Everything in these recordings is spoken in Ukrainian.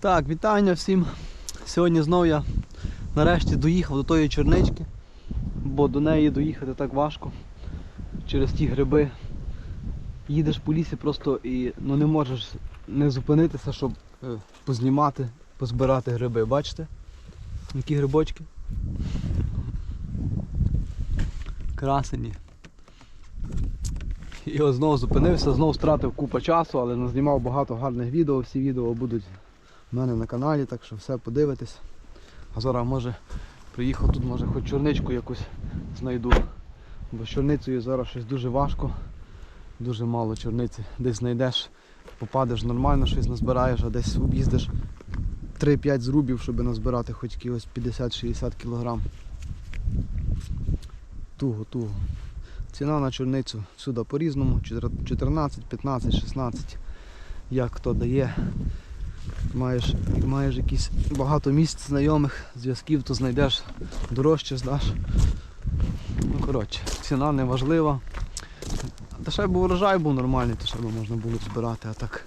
Так, вітання всім. Сьогодні знову я нарешті доїхав до тої чернички, бо до неї доїхати так важко через ті гриби. Їдеш по лісі просто і ну, не можеш не зупинитися, щоб е, познімати, позбирати гриби. Бачите? Які грибочки? Красені. І ось знову зупинився, знову втратив купу часу, але назнімав багато гарних відео. Всі відео будуть в мене на каналі, так що все подивитесь. А зараз може приїхав тут, може хоч чорничку якусь знайду. Бо з чорницею зараз щось дуже важко, дуже мало чорниці. Десь знайдеш, попадеш нормально, щось назбираєш, а десь об'їздиш 3-5 зрубів, щоб назбирати хоч якихось 50-60 кг. Туго, туго. Ціна на чорницю всюди по-різному, 14, 15, 16, як хто дає. Маєш, маєш якісь багато місць знайомих, зв'язків, то знайдеш дорожче здаш. Ну коротше, ціна не важлива. Та ще б врожай був нормальний, то ще б можна було збирати, а так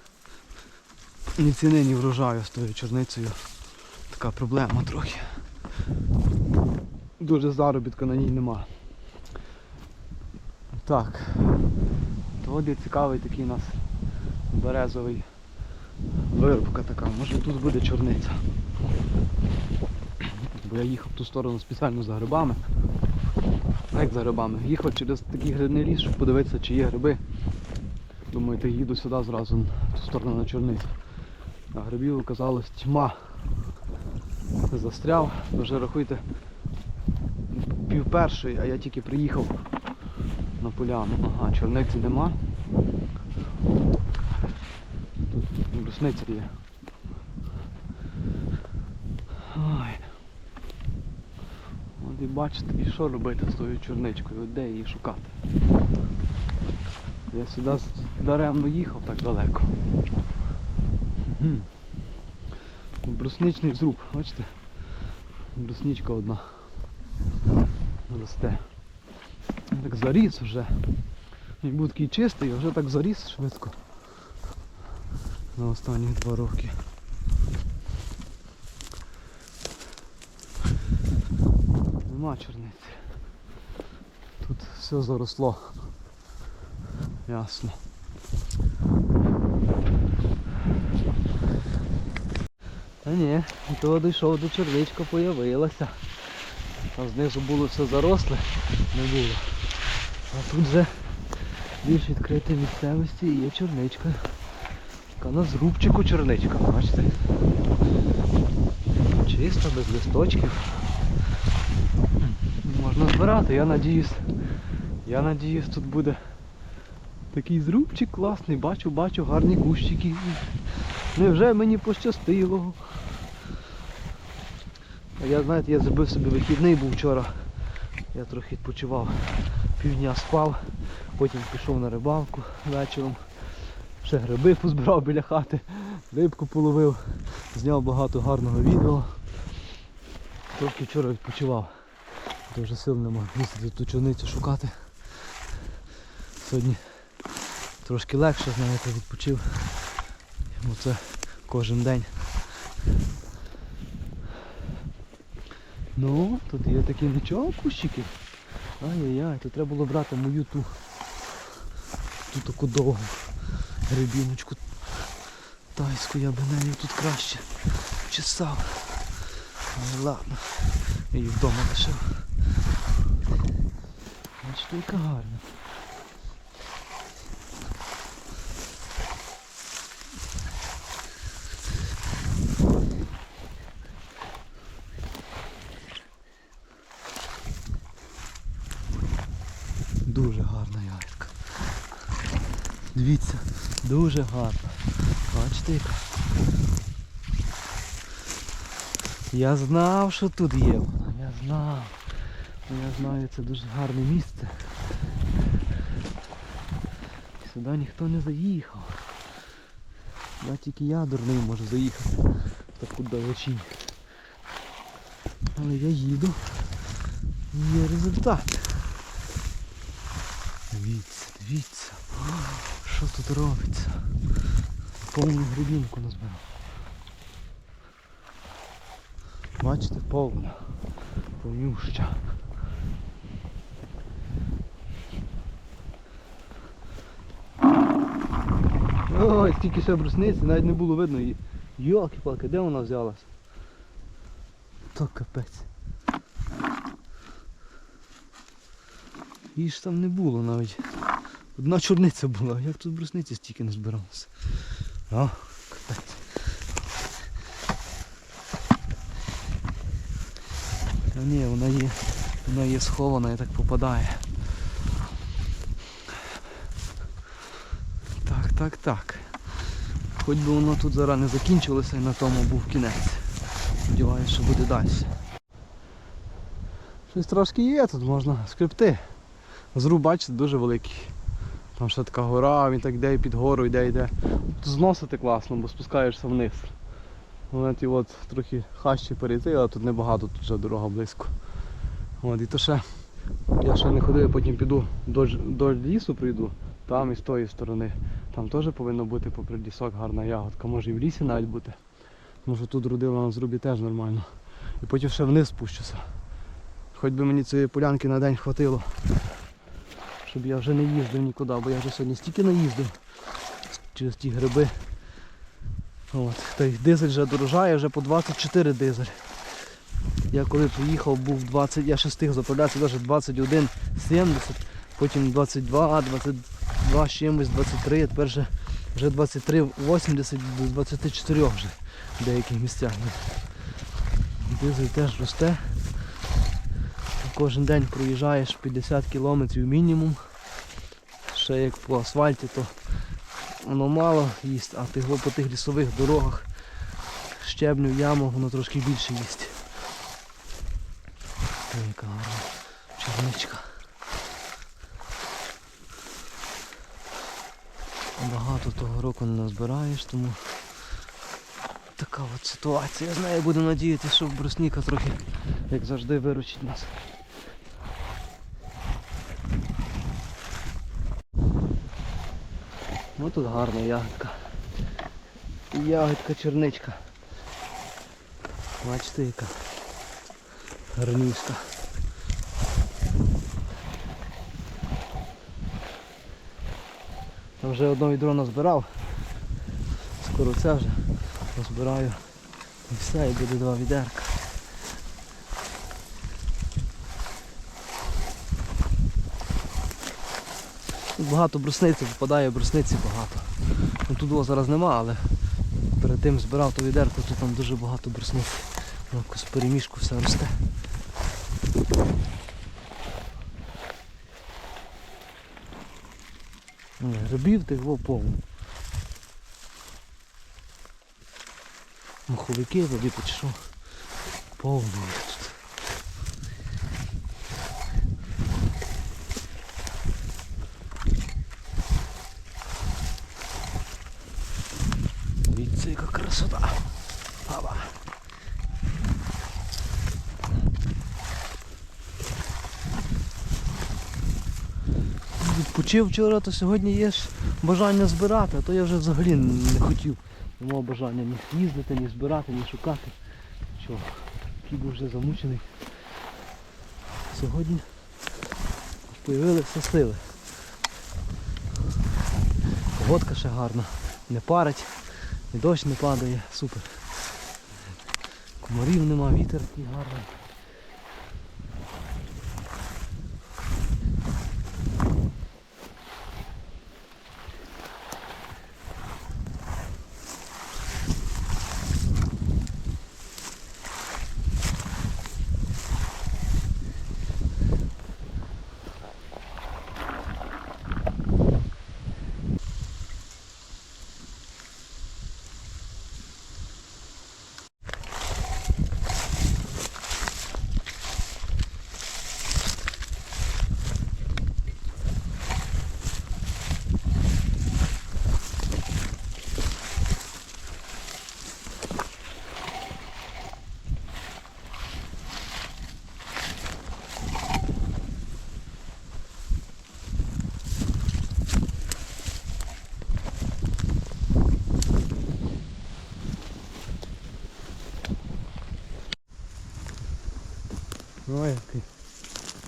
ні ціни, ні врожаю з тою чорницею. Така проблема трохи. Дуже заробітку на ній нема. Так. То от цікавий такий у нас березовий вирубка така, може тут буде чорниця. Бо я їхав в ту сторону спеціально за грибами. А як за грибами? Їхав через такий грибний ліс, щоб подивитися, чи є гриби. Думаю, то їду сюди зразу в ту сторону на чорницю. А грибів оказалось тьма. Застряв, вже рахуйте пів першої, а я тільки приїхав на поляну. Ага, чорниці нема. Брусниця є. Ой. От і бачите, і що робити з тою чорничкою, де її шукати. Я сюди даремно їхав так далеко. Брусничний зруб, бачите? Брусничка одна росте. Так заріс вже. Як був такий чистий, вже так заріс швидко. На останні два роки. Нема чорниці. Тут все заросло. Ясно. Та ні, того дійшов до чорничка появилася. Там знизу було все заросле, не було. А тут вже більш відкрита місцевості і є чорничка. Така на зрубчику чорничка, бачите? Чисто, без листочків. Можна збирати, я надіюсь. Я надіюсь тут буде такий зрубчик класний, бачу, бачу, гарні кущики. Невже мені пощастило? А я, знаєте, я зробив собі вихідний був вчора. Я трохи відпочивав, півдня спав, потім пішов на рибалку вечором. Ще гриби позбирав біля хати, рибку половив, зняв багато гарного відео. Трошки вчора відпочивав. Вже сил нема їздити ту чорницю шукати. Сьогодні трошки легше, знаєте, відпочив. Бо це кожен день. Ну, тут є такі нічого кущики. Ай-яй-яй, тут треба було брати мою ту ту таку довгу грибіночку тайську, я би нею тут краще чесав. Але ладно, я її вдома лишив. Бачите, яка гарна. Дуже гарна ягідка. Дивіться, дуже гарна. Бачите? Я знав, що тут є вона, я знав. Ну, Я знаю, це дуже гарне місце. Сюди ніхто не заїхав. Я тільки я дурний можу заїхати в таку далечінь. Але я їду. Є результат. Дивіться, дивіться. Що тут робиться? Повну грибінку назбирав. Бачите, повна. Повнюща. Ой, стільки ще брусниці, навіть не було видно її. Йолки-палки, де вона взялась? То капець. Її ж там не було навіть. Одна чорниця була, як тут брусниці стільки не збиралося. О, капець. Та ні, вона є, вона є схована і так попадає. Так, так, так. Хоч би воно тут зараз не закінчилося і на тому був кінець. Сподіваюся, що буде далі. Щось трошки є, тут можна скрипти. Зруб, бачите, дуже великий. Там ще така гора, він так йде під гору, йде, йде. Тут зносити класно, бо спускаєшся вниз. От і от трохи хащі перейти, але тут небагато, тут вже дорога близько. От, і то ще я ще не ходив, потім піду до, до лісу прийду, там і з тої сторони. Там теж повинно бути попри лісок гарна ягодка, може і в лісі навіть бути. Тому що тут родила на зрубі теж нормально. І потім ще вниз спущуся. Хоч би мені цієї полянки на день хватило. Щоб я вже не їздив нікуди, бо я вже сьогодні стільки наїздив через ті гриби. От. Та й дизель вже дорожає, вже по 24 дизель. Я коли приїхав, був 20, я ще встиг заправлятися навіть 21, 70, потім 22, 22 з чимось, 23, а тепер вже, вже 23, 80 до 24 вже в деяких місцях. Дизель теж росте. Кожен день проїжджаєш 50 кілометрів мінімум. Ще як по асфальті, то воно мало їсть, а тих, по тих лісових дорогах щебню яму воно трошки більше їсть. Ой, Яка гарна черничка. Багато того року не назбираєш, тому така от ситуація. Я знаю, буду надіятися, що брусніка трохи, як завжди, виручить нас. Ось тут гарна ягодка. Ягодка черничка. Бачите яка гарнішка. Там вже одного відро назбирав. Скоро це вже розбираю. І все, і буде два відерка. Багато брусниці випадає, брусниці багато. Ну, тут його зараз нема, але перед тим збирав то відерку, то там дуже багато брусниці. Ну, якось перемішку все росте. Грибів тих повно. Маховики чи що? Повно їх тут. Дивіться, яка красота. Ава. Відпочив вчора, то сьогодні є ж бажання збирати, а то я вже взагалі не хотів. Не мав бажання ні їздити, ні збирати, ні шукати. Що, такий був вже замучений. Сьогодні з'явилися сили. Погодка ще гарна, не парить, і дощ не падає, супер. Комарів нема, вітер такий гарний. Ну, який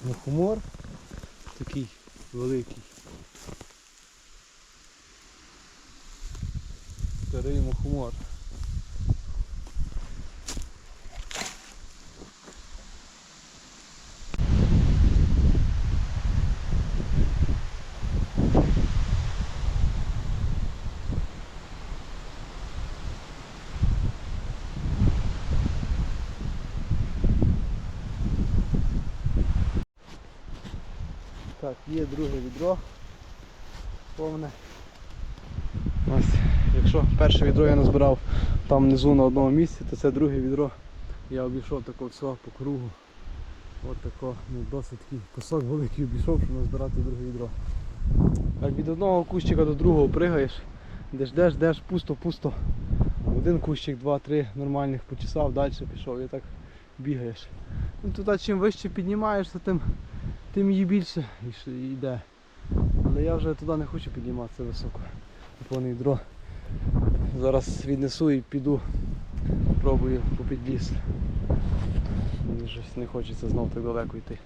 мухомор такий великий. Старий мухомор. Так, є друге відро. Повне. Ось, якщо перше відро я назбирав там внизу на одному місці, то це друге відро. Я обійшов тако все по кругу. От тако, ну, досить такий кусок великий обійшов, щоб назбирати друге відро. Так від одного кущика до другого пригаєш, де ждеш, ждеш, пусто, пусто. Один кущик, два-три нормальних почесав, далі пішов і так бігаєш. Ну, туди чим вище піднімаєшся, тим, тим її більше і- йде. Але я вже туди не хочу підніматися високо. Повний дро. Зараз віднесу і піду. Пробую попід ліс. Мені щось не хочеться знов так далеко йти.